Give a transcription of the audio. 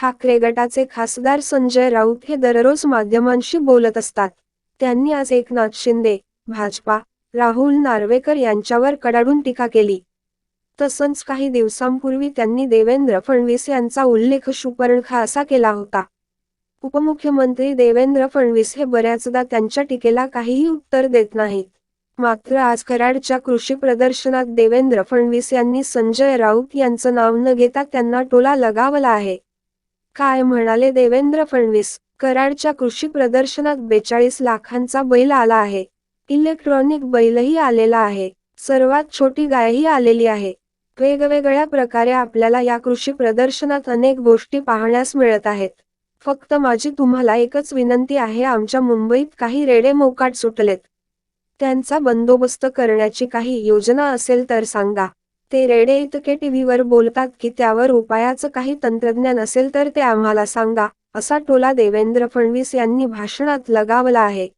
ठाकरे गटाचे खासदार संजय राऊत हे दररोज माध्यमांशी बोलत असतात. त्यांनी आज एकनाथ शिंदे भाजपा राहुल नार्वेकर यांच्यावर कडाडून टीका केली. तसंच काही दिवसांपूर्वी त्यांनी देवेंद्र फडणवीस यांचा उल्लेख सुपर्णखा असा केला होता. उपमुख्यमंत्री देवेंद्र फडणवीस हे बऱ्याचदा त्यांच्या टीकेला काहीही उत्तर देत नाहीत. मात्र आज कराडच्या कृषी प्रदर्शनात देवेंद्र फडणवीस यांनी संजय राऊत यांचं नाव न घेता त्यांना टोला लगावला आहे. काय म्हणाले देवेंद्र फडणवीस? कराडच्या कृषी प्रदर्शनात बेचाळीस लाखांचा बैल आला आहे. इलेक्ट्रॉनिक बैलही आलेला आहे. सर्वात छोटी गायही आलेली आहे. वेगवेगळ्या प्रकारे आपल्याला या कृषी प्रदर्शनात अनेक गोष्टी पाहण्यास मिळत आहेत. फक्त माझी तुम्हाला एकच विनंती आहे आमच्या मुंबईत काही रेडे मोकाट सुटलेत. त्यांचा बंदोबस्त करण्याची काही योजना असेल तर सांगा. ते रेडे इतके टीव्हीवर बोलतात की त्यावर उपायाचं काही तंत्रज्ञान असेल तर ते आम्हाला सांगा असा टोला देवेंद्र फडणवीस यांनी भाषणात लगावला आहे.